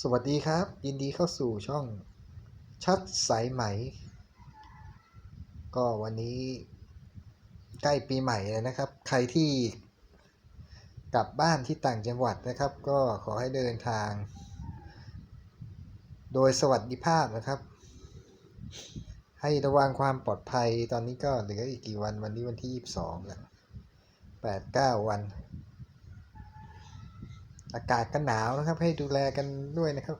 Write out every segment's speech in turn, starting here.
สวัสดีครับ ยินดีเข้าสู่ช่องชัดสายไหม ก็วันนี้ใกล้ปีใหม่แล้วนะครับ ใครที่กลับบ้านที่ต่างจังหวัดนะครับ ก็ขอให้เดินทาง โดยสวัสดิภาพนะครับ ให้ระวังความปลอดภัยตอนนี้ก็เหลืออีกกี่วันวันนี้วันที่ 22แล้วแปดเก้าวัน อากาศก็หนาวนะครับ ให้ดูแลกันด้วยนะครับ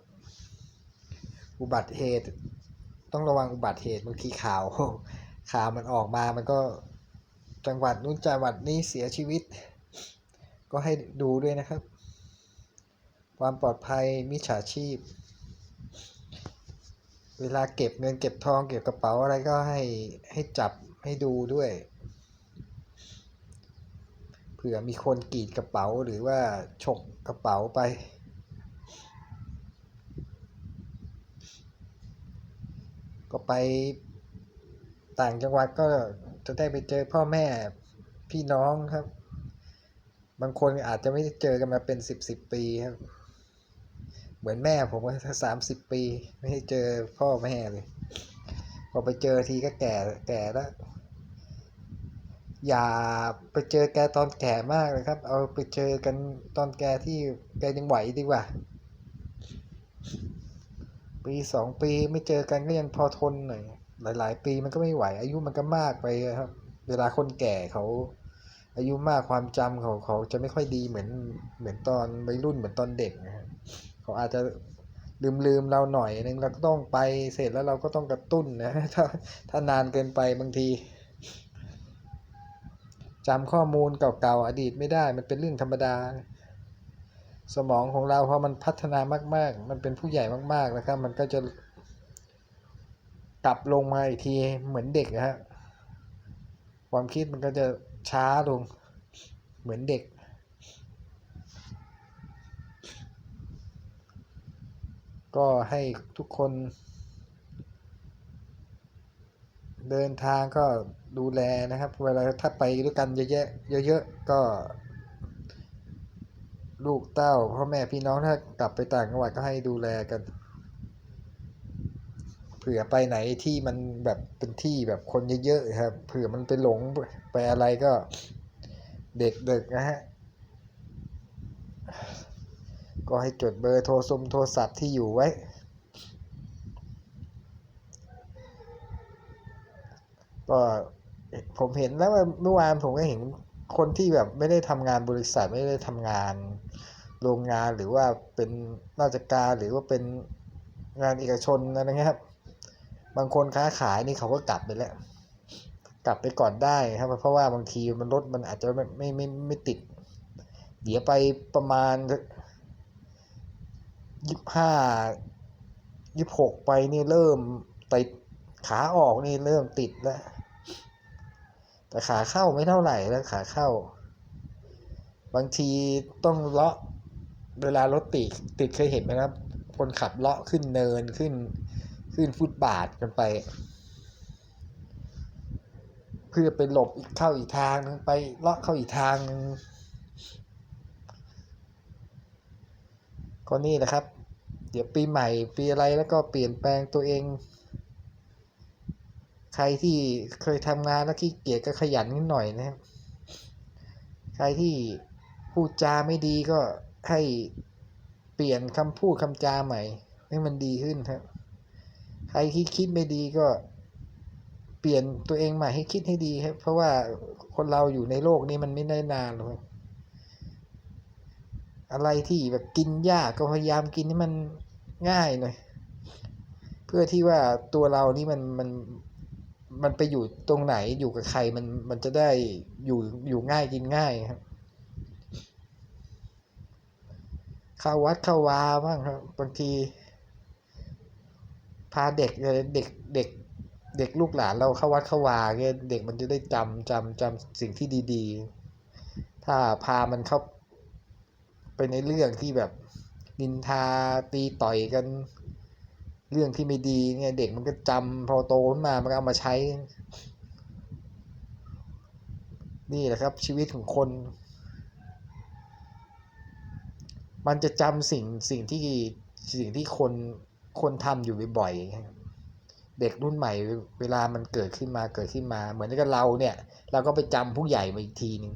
อุบัติเหตุ ต้องระวังอุบัติเหตุบางทีข่าวข่าวมันออกมามันก็จังหวัดนู้นจังหวัดนี้เสียชีวิต ก็ให้ดูด้วยนะครับ ความปลอดภัยมิจฉาชีพ เวลาเก็บเงินเก็บทองเก็บกระเป๋าอะไรก็ให้ให้จับให้ดูด้วย ผื่อมีคนกรีดกระเป๋าหรือว่าฉกกระเป๋าไป ก็ไปต่างจังหวัดก็จะได้ไปเจอพ่อแม่พี่น้องครับ บางคนอาจจะไม่ได้เจอกันมาเป็นสิบสิบปีครับ เหมือนแม่ผมก็สามสิบปี ไม่ได้เจอพ่อแม่เลย พอไปเจอทีก็แก่แก่แล้ว อย่าไปเจอแกตอนแก่มากเลยครับ เอาไปเจอกันตอนแกที่แกยังไหวดีกว่า ปีสองปีไม่เจอกันก็ยังพอทนหน่อยหลาย ๆ ปีมันก็ไม่ไหว อายุมันก็มากไปครับ เวลาคนแก่เขา อายุมากความจำเขาเขาจะไม่ค่อยดีเหมือนเหมือนตอนวัยรุ่นเหมือนตอนเด็กนะครับเขาอาจจะลืมลืมเราหน่อยนึงเราก็ต้องไปเสร็จแล้วเราก็ต้องกระตุ้นนะถ้าถ้านานเกินไปบางที จำข้อมูลเก่าๆอดีตไม่ได้มันเป็นเรื่องธรรมดา สมองของเราพอมันพัฒนามาก ๆ มันเป็นผู้ใหญ่มาก ๆนะครับ มันก็จะกลับลงมาอีกทีเหมือนเด็กนะฮะความคิดมันก็จะช้าลงเหมือนเด็ก ก็ให้ทุกคน เดินทางก็ดูแลนะครับ เวลาถ้าไปด้วยกันเยอะๆเยอะๆก็ ลูกเต้าพ่อแม่พี่น้องถ้ากลับไปต่างจังหวัดก็ให้ดูแลกันเผื่อไปไหนที่มันแบบเป็นที่แบบคนเยอะๆครับเผื่อมันไปหลงไปอะไรก็เด็กๆนะฮะก็ให้จดเบอร์โทรสมโทรศัพท์ที่อยู่ไว้ ก็ผมเห็นแล้วเมื่อวานผมก็เห็นคนที่แบบไม่ได้ทำงานบริษัทไม่ได้ทำงานโรงงานหรือว่าเป็นราชการหรือว่าเป็นงานเอกชนอะไรเงี้ยครับ บางคนค้าขายนี่เขาก็กลับไปแล้ว กลับไปก่อนได้ครับ เพราะว่าบางทีมันรถมันอาจจะไม่ไม่ไม่ไม่ติด เดี๋ยวไปประมาณยี่ห้ายี่หกไปนี่เริ่มติดขาออกนี่เริ่มติดแล้ว แต่ขาเข้าไม่เท่าไหร่แล้วขาเข้า บางทีต้องเลาะเวลารถติดติดเคยเห็นไหมครับคนขับเลาะขึ้นเนินขึ้น ขึ้นฟุตบาทกันไป เพื่อไปหลบอีกเข้าอีกทางนึงไปเลาะเข้าอีกทางนึงก็นี่แหละครับ เดี๋ยวปีใหม่ปีอะไรแล้วก็เปลี่ยนแปลงตัวเอง ใครที่เคยทำงานแล้วขี้เกียจก็ขยันนิดหน่อยนะครับ ใครที่พูดจาไม่ดีก็ให้เปลี่ยนคำพูดคำจาใหม่ ให้มันดีขึ้นครับ ใครที่คิดไม่ดีก็เปลี่ยนตัวเองใหม่ให้คิดให้ดีครับ เพราะว่าคนเราอยู่ในโลกนี้มันไม่ได้นานหรอกอะไรที่แบบกินยากก็พยายามกินให้มันง่ายหน่อย เพื่อที่ว่าตัวเรานี่มันมัน มันไปอยู่ตรงไหนอยู่กับใครมันมันจะได้อยู่อยู่ง่ายกินง่ายครับเข้าวัดเข้าวาบ้างครับบางที พาเด็กเด็กเด็กเด็กลูกหลานเราเข้าวัดเข้าวาเงี้ยเด็กมันจะได้จำจำจำสิ่งที่ดี ๆ ถ้าพามันเข้าไปในเรื่องที่แบบนินทาตีต่อยกัน เรื่องที่ไม่ดีเนี่ยเด็กมันก็จำพอโตขึ้นมามันก็เอามาใช้ นี่แหละครับ ชีวิตของคน มันจะจำสิ่งสิ่งที่สิ่งที่คนคนทำอยู่บ่อยๆเด็กรุ่นใหม่ เวลามันเกิดขึ้นมาเกิดขึ้นมา เหมือนกับเราเนี่ย เราก็ไปจำผู้ใหญ่มาอีกทีหนึ่ง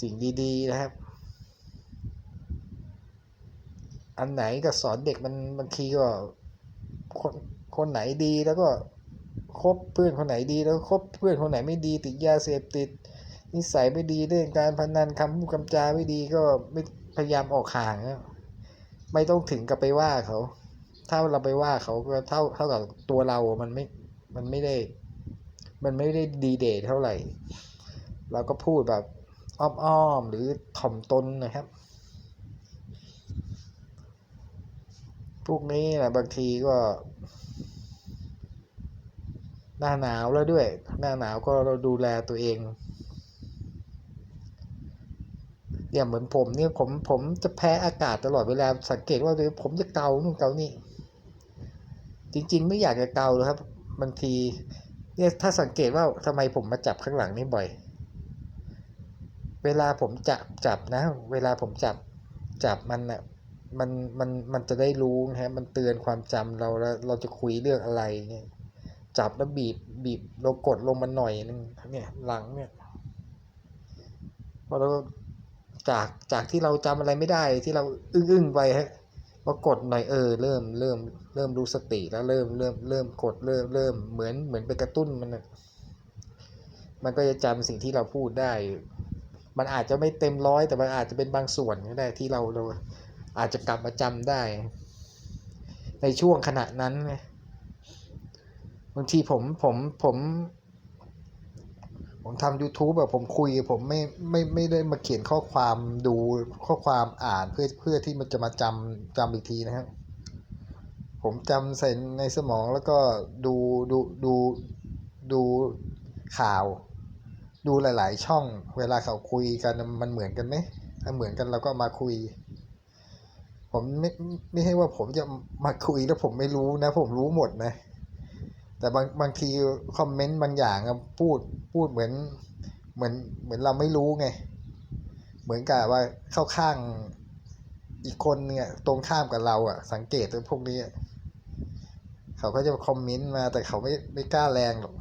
สิ่งดี ๆ นะครับ อันไหนก็สอนเด็กมันบางทีก็คนคนไหนดีแล้วก็คบเพื่อนคนไหนดีแล้วคบเพื่อนคนไหนไม่ดีติดยาเสพติด นิสัยไม่ดีเรื่องการพนันคำพูดคำจาไม่ดีก็ไม่พยายามออกห่างไม่ต้องถึงกับไปว่าเขา ถ้าเราไปว่าเขาก็เท่าเท่ากับตัวเรา มันไม่มันไม่ได้ มันไม่ได้ดีเดทเท่าไหร่ เราก็พูดแบบอ้อมๆหรือถ่อมตนนะครับ วกนี้นะบางทีก็ หน้าหนาวแล้วด้วย หน้าหนาวก็เราดูแลตัวเองอย่างเหมือนผมเนี่ยผมผมจะแพ้อากาศตลอดเวลาสังเกตว่าตัวผมจะเกานู่นเกานี่ จริง ๆ ไม่อยากจะเกาเลยครับบางทีเนี่ยถ้าสังเกตว่าทำไมผมมาจับข้างหลังนี่บ่อย เวลาผมจับจับนะ เวลาผมจับจับมันอะ มันมันมันจะได้รู้นะฮะ มันเตือนความจำเราแล้วเราจะคุยเรื่องอะไรเนี่ย จับแล้วบีบบีบเรากดลงมาหน่อยนึงเนี่ยหลังเนี่ยพอเราจากจากที่เราจำอะไรไม่ได้ที่เราอึ้งอึ้งๆไปฮะพอกดหน่อยเออเริ่มเริ่มเริ่มรู้สติแล้วเริ่มเริ่มเริ่มกดเริ่มเริ่มเหมือนเหมือนไปกระตุ้นมันนะมันก็จะจำสิ่งที่เราพูดได้ มันอาจจะไม่เต็มร้อยแต่มันอาจจะเป็นบางส่วนก็ได้ที่เราเรา อาจจะกลับมาจำได้ ในช่วงขณะนั้นบางทีผมผมผม ผมทำ YouTube แบบผมคุย ผมไม่ไม่ไม่ได้มาเขียนข้อความดูข้อความอ่านเพื่อเพื่อที่มันจะมาจำจำอีกทีนะครับ ผมจำใส่ในสมองแล้วก็ดูดูดูดูข่าว ดูหลาย ๆ ช่อง เวลาเขาคุยกันมันเหมือนกันไหมถ้าเหมือนกันเราก็มาคุย ผมไม่ไม่ใช่ว่าผมจะมาคุยแล้วผมไม่รู้นะ ผมรู้หมดนะ แต่บางบางทีคอมเมนต์บางอย่างพูดพูดเหมือนเหมือนเหมือนเราไม่รู้ไง เหมือนกับว่าเข้าข้างอีกคนเนี่ยตรงข้ามกับเราอะสังเกตตัวพวกนี้ เขาก็จะคอมเมนต์มา แต่เขาไม่ไม่กล้าแรงหรอก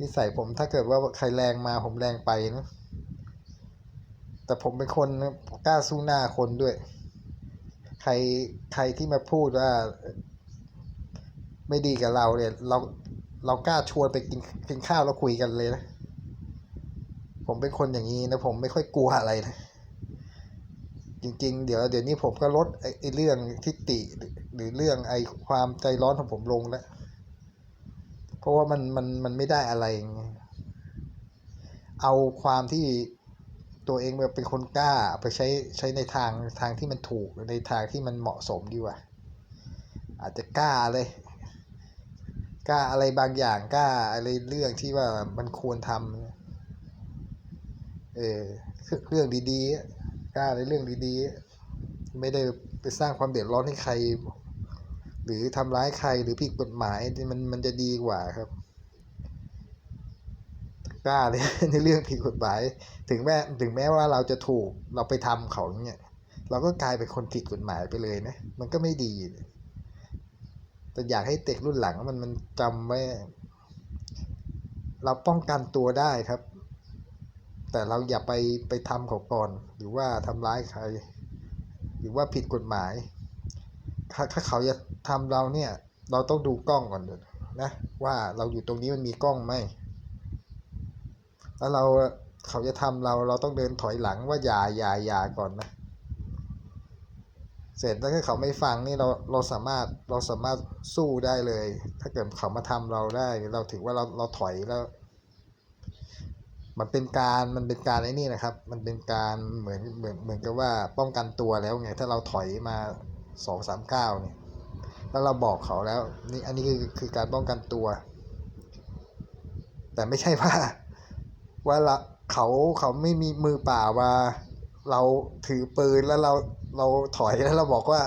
นิสัยผมถ้าเกิดว่าใครแรงมาผมแรงไปนะแต่ผมเป็นคนกล้าสู้หน้าคนด้วย ใครใครที่มาพูดว่า ไม่ดีกับเราเนี่ย เราเรากล้าชวนไปกินกินข้าวแล้วคุยกันเลยนะ ผมเป็นคนอย่างนี้นะ ผมไม่ค่อยกลัวอะไรนะ จริง ๆ เดี๋ยวเดี๋ยวนี้ผมก็ลดไอ้ไอเรื่องทิฏฐิหรือหรือเรื่องไอ้ความใจร้อนของผมลงแล้วเพราะว่ามันมันมันไม่ได้อะไร เอาความที่ ตัวเองเป็นคนกล้าไปใช้ใช้ในทางทางที่มันถูกในทางที่มันเหมาะสมดีกว่า อาจจะกล้าเลยกล้าอะไรบางอย่างกล้าอะไรเรื่องที่ว่ามันควรทำเออเรื่องดีๆกล้าในเรื่องดีๆ ไม่ได้ไปสร้างความเดือดร้อนให้ใคร หรือทำร้ายใครหรือผิดกฎหมายมันมันจะดีกว่าครับ กล้าเลย ในเรื่องผิดกฎหมาย ถึงแม้ถึงแม้ว่าเราจะถูกเราไปทำเขาเนี่ย เราก็กลายเป็นคนผิดกฎหมายไปเลยนะ มันก็ไม่ดี แต่อยากให้เด็กรุ่นหลังมันมันจำไว้ เราป้องกันตัวได้ครับ แต่เราอย่าไปไปทำเขาก่อน หรือว่าทำร้ายใคร หรือว่าผิดกฎหมาย ถ้าถ้าเขาจะทำเราเนี่ย เราต้องดูกล้องก่อนนะว่าเราอยู่ตรงนี้มันมีกล้องไหม แล้วเราเขาจะทำเราเราต้องเดินถอยหลังว่าอย่าอย่าอย่าก่อนนะ เสร็จแล้วถ้าเขาไม่ฟังนี่เราเราสามารถเราสามารถสู้ได้เลย ถ้าเกิดเขามาทำเราได้ เราถือว่าเราเราถอยแล้ว มันเป็นการมันเป็นการไอ้นี่นะครับ มันเป็นการเหมือนเหมือนเหมือนกับว่าป้องกันตัวแล้วไงถ้าเราถอยมาสองสามเก้าเนี่ยแล้วเราบอกเขาแล้วนี่อันนี้คือคือการป้องกันตัว แต่ไม่ใช่ว่า ว่าเราเขาเขาไม่มีมือเปล่ามา เราถือปืนแล้วเราเราถอยแล้วเราบอกว่า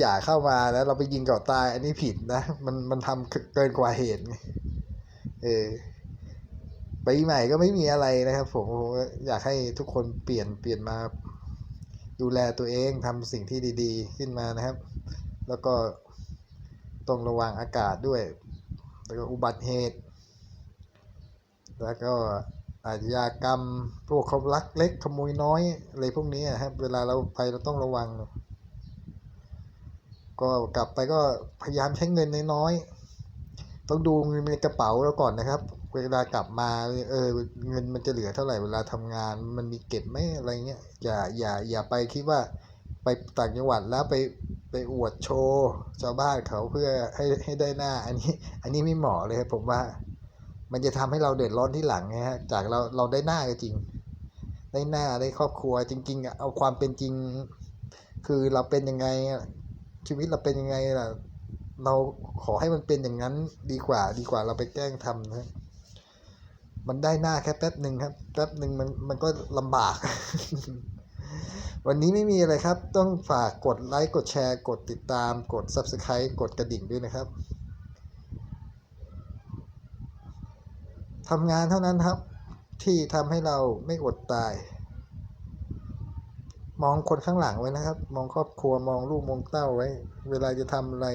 อย่าเข้ามาแล้วเราไปยิงเขาตาย อันนี้ผิดนะ มันมันทำเกินกว่าเหตุเออปีใหม่ก็ไม่มีอะไรนะครับ ผมผมอยากให้ทุกคนเปลี่ยนเปลี่ยนมา ดูแลตัวเองทำสิ่งที่ดี ๆ ขึ้นมานะครับ แล้วก็ต้องระวังอากาศด้วย แล้วก็อุบัติเหตุ แล้วก็อาชญากรรมพวกเขาลักเล็กขโมยน้อยอะไรพวกนี้นะครับเวลาเราไปเราต้องระวัง ก็กลับไปก็พยายามใช้เงินน้อยๆต้องดูเงินในกระเป๋าเราก่อนนะครับ เวลากลับมาเออเงินมันจะเหลือเท่าไหร่เวลาทำงาน มันมีเก็บไหมอะไรเงี้ยอย่าอย่าอย่าไปคิดว่าไปต่างจังหวัดแล้วไปไปอวดโชว์ชาวบ้านเขาเพื่อให้ให้ได้หน้า อันนี้ อันนี้ไม่เหมาะเลยครับผมว่า มันจะทำให้เราเดือดร้อนที่หลังนะฮะจากเราเราได้หน้าก็จริง ได้หน้าได้ครอบครัวจริง ๆ เอาความเป็นจริง คือเราเป็นยังไงชีวิตเราเป็นยังไงล่ะเราขอให้มันเป็นอย่างนั้นดีกว่า ดีกว่าเราไปแกล้งทำนะมันได้หน้าแค่แป๊บหนึ่งครับ แป๊บหนึ่งมันมันก็ลำบาก วันนี้ไม่มีอะไรครับ ต้องฝากกดไลค์ กดแชร์ กดติดตาม กด Subscribe กดกระดิ่งด้วยนะครับ ทำงานเท่านั้นครับ ที่ทำให้เราไม่อดตาย มองคนข้างหลังไว้นะครับ มองครอบครัวมองลูกมองเต้าไว้ เวลาจะทำอะไร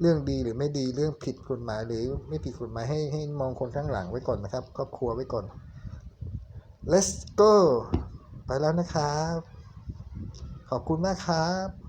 เรื่องดีหรือไม่ดีเรื่องผิดกฎหมายหรือไม่ผิดกฎหมายให้ให้มองคนข้างหลังไว้ก่อนนะครับ ครอบครัวไว้ก่อน let's go ไปแล้วนะครับ ขอบคุณมากครับ